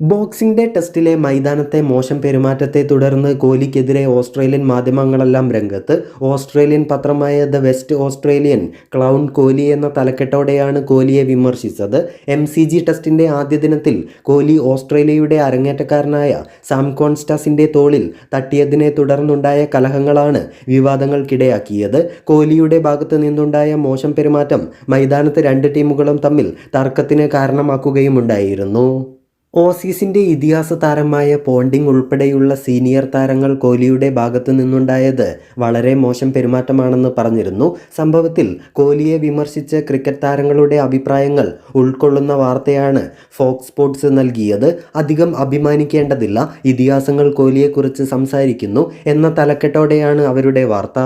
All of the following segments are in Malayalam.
ബോക്സിംഗ് ഡേ ടെസ്റ്റിലെ മൈതാനത്തെ മോശം പെരുമാറ്റത്തെ തുടർന്ന് കോഹ്ലിക്കെതിരെ ഓസ്ട്രേലിയൻ മാധ്യമങ്ങളെല്ലാം രംഗത്ത്. Australian പത്രമായ the West Australian clown Kohli എന്ന തലക്കെട്ടോടെയാണ് കോഹ്ലിയെ വിമർശിച്ചത്. എം സി ജി ടെസ്റ്റിന്റെ ആദ്യ ദിനത്തിൽ കോഹ്ലി ഓസ്ട്രേലിയയുടെ അരങ്ങേറ്റക്കാരനായ സാം കോൺസ്റ്റാസിന്റെ തോളിൽ തട്ടിയതിനെ തുടർന്നുണ്ടായ കലഹങ്ങളാണ് വിവാദങ്ങൾക്കിടയാക്കിയത്. കോഹ്ലിയുടെ ഭാഗത്ത് നിന്നുണ്ടായ മോശം പെരുമാറ്റം മൈതാനത്ത് രണ്ട് ടീമുകളും തമ്മിൽ തർക്കത്തിന് കാരണമാക്കുകയുമുണ്ടായിരുന്നു. ഓസീസിന്റെ ഇതിഹാസ താരമായ പോണ്ടിങ് ഉൾപ്പെടെയുള്ള സീനിയർ താരങ്ങൾ കോഹ്ലിയുടെ ഭാഗത്തു നിന്നുണ്ടായത് വളരെ മോശം പെരുമാറ്റമാണെന്ന് പറഞ്ഞിരുന്നു. സംഭവത്തിൽ കോഹ്ലിയെ വിമർശിച്ച് ക്രിക്കറ്റ് താരങ്ങളുടെ അഭിപ്രായങ്ങൾ ഉൾക്കൊള്ളുന്ന വാർത്തയാണ് ഫോക്സ് സ്പോർട്സ് നൽകിയത്. അധികം അഭിമാനിക്കേണ്ടതില്ല. ഇതിഹാസങ്ങൾ കോഹ്ലിയെക്കുറിച്ച് സംസാരിക്കുന്നു എന്ന തലക്കെട്ടോടെയാണ് അവരുടെ വാർത്ത.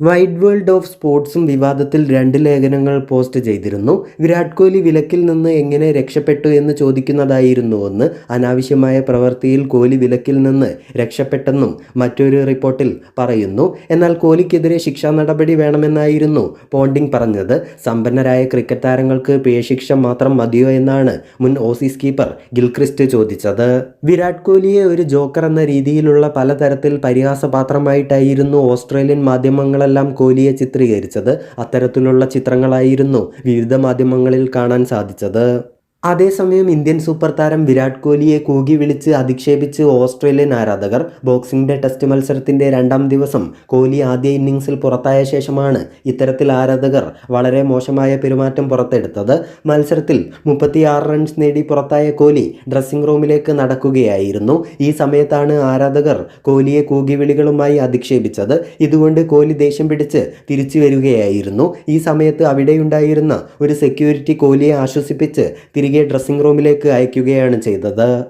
വൈഡ് വേൾഡ് ഓഫ് സ്പോർട്സും വിവാദത്തിൽ രണ്ട് ലേഖനങ്ങൾ പോസ്റ്റ് ചെയ്തിരുന്നു. വിരാട് കോഹ്ലി വിലക്കിൽ നിന്ന് എങ്ങനെ രക്ഷപ്പെട്ടു എന്ന് ചോദിക്കുന്നതായിരുന്നു ഒന്ന് അനാവശ്യമായ പ്രവൃത്തിയിൽ കോഹ്ലി വിലക്കിൽ നിന്ന് രക്ഷപ്പെട്ടെന്നും മറ്റൊരു റിപ്പോർട്ടിൽ പറയുന്നു. എന്നാൽ കോഹ്ലിക്കെതിരെ ശിക്ഷാ നടപടി വേണമെന്നായിരുന്നു പോണ്ടിങ് പറഞ്ഞത്. സമ്പന്നരായ ക്രിക്കറ്റ് താരങ്ങൾക്ക് പേശിക്ഷ മാത്രം മതിയോ എന്നാണ് മുൻ ഓസീസ് കീപ്പർ ഗിൽക്രിസ്റ്റ് ചോദിച്ചത്. വിരാട് കോഹ്ലിയെ ഒരു ജോക്കർ എന്ന രീതിയിലുള്ള പലതരത്തിൽ പരിഹാസപാത്രമായിട്ടായിരുന്നു ഓസ്ട്രേലിയൻ മാധ്യമങ്ങളെല്ലാം കോഹ്ലിയെ ചിത്രീകരിച്ചത് അത്തരത്തിലുള്ള ചിത്രങ്ങളായിരുന്നു വിവിധ മാധ്യമങ്ങളിൽ കാണാൻ സാധിച്ചത്. അതേസമയം ഇന്ത്യൻ സൂപ്പർ താരം വിരാട് കോഹ്ലിയെ കൂകി വിളിച്ച് അധിക്ഷേപിച്ച് ഓസ്ട്രേലിയൻ ആരാധകർ ബോക്സിംഗ് ഡേ ടെസ്റ്റ് മത്സരത്തിന്റെ രണ്ടാം ദിവസം കോഹ്ലി ആദ്യ ഇന്നിംഗ്സിൽ പുറത്തായ ശേഷമാണ് ഇത്തരത്തിൽ ആരാധകർ വളരെ മോശമായ പെരുമാറ്റം പുറത്തെടുത്തത്. മത്സരത്തിൽ മുപ്പത്തിയാറ് റൺസ് നേടി പുറത്തായ കോഹ്ലി ഡ്രസ്സിംഗ് റൂമിലേക്ക് നടക്കുകയായിരുന്നു. ഈ സമയത്താണ് ആരാധകർ കോഹ്ലിയെ കൂകിവിളികളുമായി അധിക്ഷേപിച്ചത്. ഇതുകൊണ്ട് കോഹ്ലി ദേഷ്യം പിടിച്ച് തിരിച്ചു വരികയായിരുന്നു. ഈ സമയത്ത് അവിടെയുണ്ടായിരുന്ന ഒരു സെക്യൂരിറ്റി കോഹ്ലിയെ ആശ്വസിപ്പിച്ച് തിരികെ ഡ്രസ്സിംഗ് റൂമിലേക്ക് അയക്കുകയാണ് ചെയ്തത്.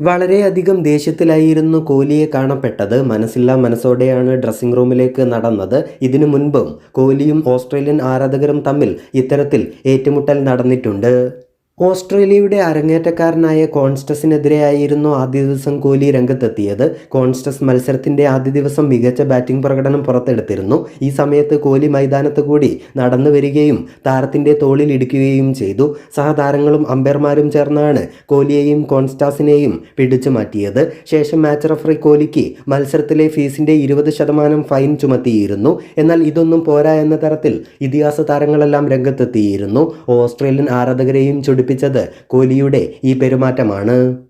വളരെയധികം ദേഷ്യത്തിലായിരുന്നു കോഹ്ലിയെ കാണപ്പെട്ടത്. മനസ്സില്ലാ മനസ്സോടെയാണ് ഡ്രസ്സിംഗ് റൂമിലേക്ക് നടന്നത്. ഇതിനു മുൻപും കോഹ്ലിയും ഓസ്ട്രേലിയൻ ആരാധകരും തമ്മിൽ ഇത്തരത്തിൽ ഏറ്റുമുട്ടൽ നടന്നിട്ടുണ്ട്. ഓസ്ട്രേലിയയുടെ അരങ്ങേറ്റക്കാരനായ കോൺസ്റ്റസിനെതിരെയായിരുന്നു ആദ്യ ദിവസം കോഹ്ലി രംഗത്തെത്തിയത്. കോൺസ്റ്റസ് മത്സരത്തിന്റെ ആദ്യ ദിവസം മികച്ച ബാറ്റിംഗ് പ്രകടനം പുറത്തെടുത്തിരുന്നു. ഈ സമയത്ത് കോഹ്ലി മൈതാനത്ത് കൂടി നടന്നു വരികയും താരത്തിന്റെ തോളിൽ ഇടിക്കുകയും ചെയ്തു. സഹതാരങ്ങളും അമ്പയർമാരും ചേർന്നാണ് കോഹ്ലിയെയും കോൺസ്റ്റാസിനെയും പിടിച്ചു മാറ്റിയത്. ശേഷം മാച്ച് റഫറി കോഹ്ലിക്ക് മത്സരത്തിലെ ഫീസിന്റെ ഇരുപത് ശതമാനം ഫൈൻ ചുമത്തിയിരുന്നു. എന്നാൽ ഇതൊന്നും പോരാ എന്ന തരത്തിൽ ഇതിഹാസ താരങ്ങളെല്ലാം രംഗത്തെത്തിയിരുന്നു. ഓസ്ട്രേലിയൻ ആരാധകരെയും ചൊടിപ്പിച്ചത് കോഹ്ലിയുടെ ഈ പെരുമാറ്റമാണ്.